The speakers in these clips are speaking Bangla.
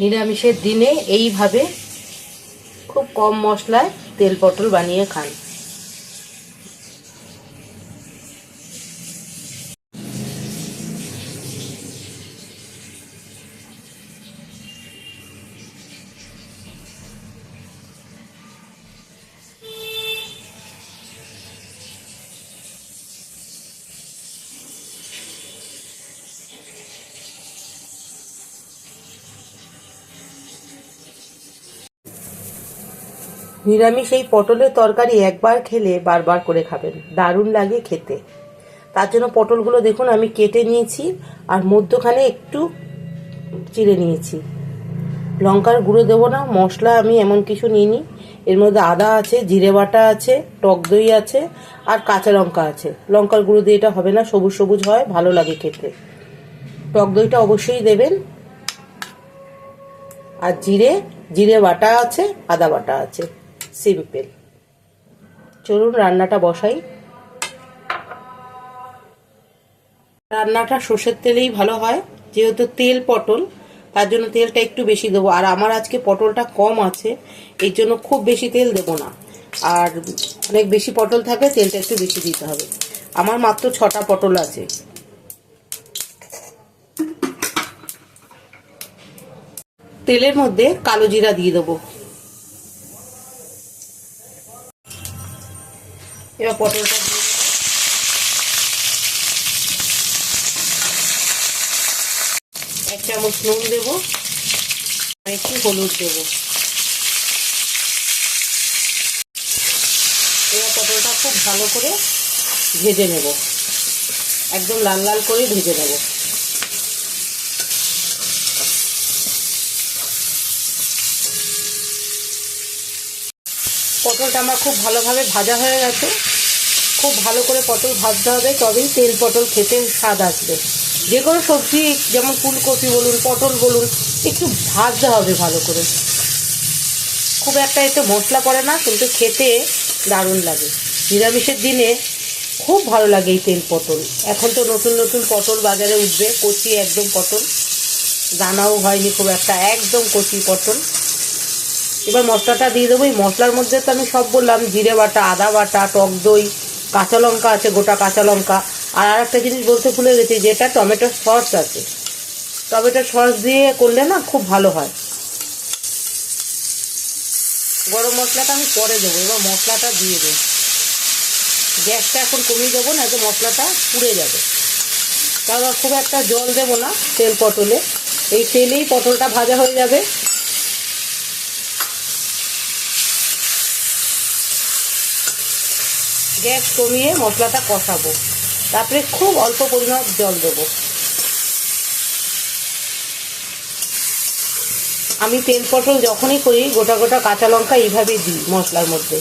নিরামিষের দিনে এইভাবে খুব কম মশলায় তেল পটল বানিয়ে খান। নিরামিষ এই পটলের তরকারি একবার খেলে বারবার করে খাবেন। দারুণ লাগে খেতে। তার জন্য পটলগুলো দেখুন, আমি কেটে নিয়েছি আর মধ্যখানে একটু চিড়ে নিয়েছি। লঙ্কার গুঁড়ো দেবো না, মশলা আমি এমন কিছু নিইনি। এর মধ্যে আদা আছে, জিরে বাটা আছে, টক দই আছে আর কাঁচা লঙ্কা আছে। লঙ্কার গুঁড়ো দিয়ে এটা হবে না, সবুজ সবুজ হয়, ভালো লাগে খেতে। টক দইটা অবশ্যই দেবেন। আর জিরে জিরে বাটা আছে, আদা বাটা আছে। সিম্পল চলুন রান্নাটা বসাই। রান্নাটা সর্ষের তেলেই ভালো হয়, যেহেতু তেল পটল, তার জন্য তেলটা একটু বেশি দেবো। আর আমার আজকে পটলটা কম আছে, এর জন্য খুব বেশি তেল দেবো না। আর অনেক বেশি পটল থাকলে তেলটা একটু বেশি দিতে হবে। আমার মাত্র ছটা পটল আছে। তেলের মধ্যে কালো জিরা দিয়ে দেবো। এবার পটলটা দিয়ে। এক চামচ নুন দেবো। আর একটু হলুদ দেবো। এবার পটলটা খুব ভালো করে ভেজে নেব। একদম লাল লাল করে ভেজে নেব। পটলটা আমার খুব ভালোভাবে ভাজা হয়ে গেছে। খুব ভালো করে পটল ভাজতে হবে, তবেই তেল পটল খেতে স্বাদ আসবে। যে কোনো সবজি, যেমন ফুলকপি বলুন, পটল বলুন, একটু ভাজতে হবে ভালো করে। খুব একটা এতে মশলা পড়ে না, কিন্তু খেতে দারুণ লাগে। নিরামিষের দিনে খুব ভালো লাগে এই তেল পটল। এখন তো নতুন নতুন পটল বাজারে উঠবে, কচি একদম পটল। দানাও হয়নি খুব একটা, একদম কচি পটল। এবার মশলাটা দিয়ে দেবো। এই মশলার মধ্যে তো আমি সব বললাম, জিরে বাটা, আদা বাটা, টক দই কাঁচা লঙ্কা আছে, গোটা কাঁচা লঙ্কা। আর আর একটা জিনিস বলতে ভুলে গেছি, যেটা টমেটো সস আছে। টমেটো সস দিয়ে করলে না খুব ভালো হয়। গরম মশলাটা আমি পরে দেবো, এবার মশলাটা দিয়ে দেবো। গ্যাসটা এখন কমিয়ে দেবো, না তো মশলাটা পুড়ে যাবে। তারপর খুব একটা জল দেবো না তেল পটলে। এই তেলেই পটলটা ভাজা হয়ে যাবে। গ্যাস কমিয়ে মশলাটা কষাবো। তারপরে খুব অল্প পরিমাণ জল দেবো। আমি তেল পটল যখনই করি, গোটা গোটা কাঁচা লঙ্কা এইভাবে দিই মশলার মধ্যে।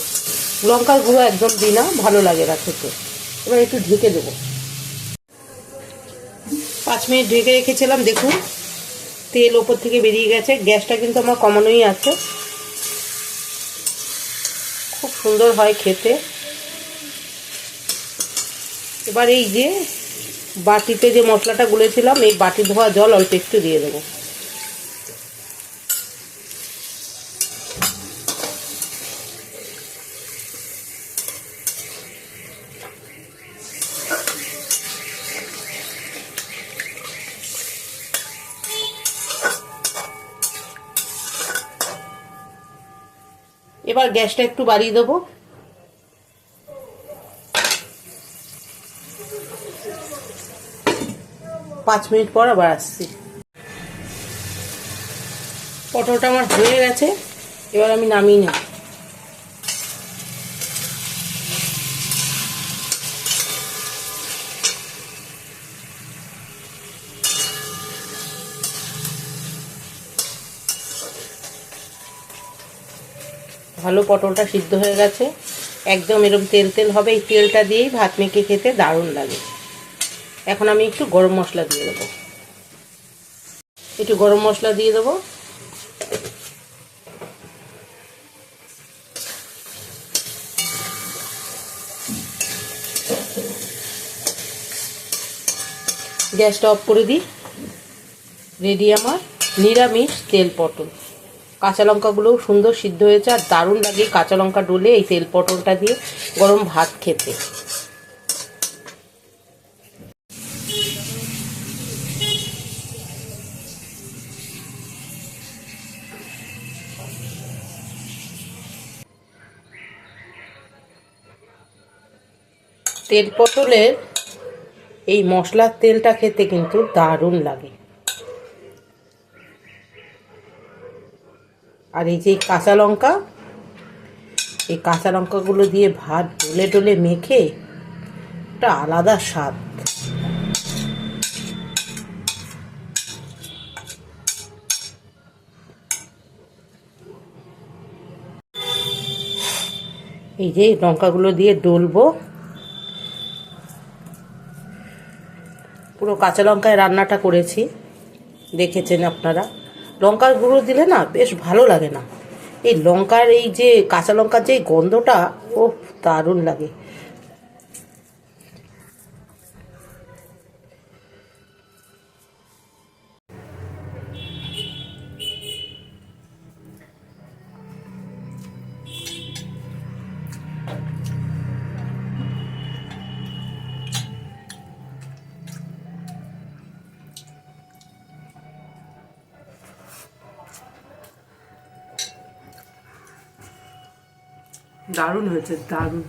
লঙ্কার গুঁড়ো একদম দিই না ভালো লাগে না খেতে। এবার একটু ঢেকে দেবো। পাঁচ মিনিট ঢেকে রেখেছিলাম, দেখুন। তেল ওপর থেকে বেরিয়ে গেছে, গ্যাসটা কিন্তু আমার কমানোই আছে। খুব সুন্দর হয় খেতে। এবার এই যে বাটিতে যে মশলাটা গুলেছিলাম, এই বাটি ধোয়া জল অল্প একটু দিয়ে দেবো। এবার গ্যাসটা একটু বাড়িয়ে দেবো। পাঁচ মিনিট পর আবার আসছি। পটলটা আমার হয়ে গেছে, এবার আমি নামিয়ে নেব। ভালো পটলটা সিদ্ধ হয়ে গেছে। একদম এরকম তেল তেল হবে, এই তেলটা দিয়েই ভাত মেখে খেতে দারুণ লাগে। এখন আমি একটু গরম মশলা দিয়ে দেবো। একটু গরম মশলা দিয়ে দেবো। গ্যাসটা অফ করে দিই। রেডি আমার নিরামিষ তেল পটল। কাঁচা লঙ্কাগুলোও সুন্দর সিদ্ধ হয়েছে, আর দারুণ লাগে কাঁচা লঙ্কা ডলে এই তেল পটলটা দিয়ে গরম ভাত খেতে। তেল পটলের এই মশলার তেলটা খেতে কিন্তু দারুণ লাগে। আর এই যে কাঁচা লঙ্কা, এই কাঁচা লঙ্কাগুলো দিয়ে ভাত ডলে ডলে মেখে, একটা আলাদা স্বাদ। এই যে লঙ্কাগুলো দিয়ে ডলবো। পুরো কাঁচা লঙ্কায় রান্নাটা করেছি। দেখেছেন আপনারা। লঙ্কার গুঁড়ো দিলে না বেশ ভালো লাগে না। এই লঙ্কার এই যে কাঁচা লঙ্কার যে গন্ধটা ও দারুণ লাগে। দারুণ হয়েছে দারুণ।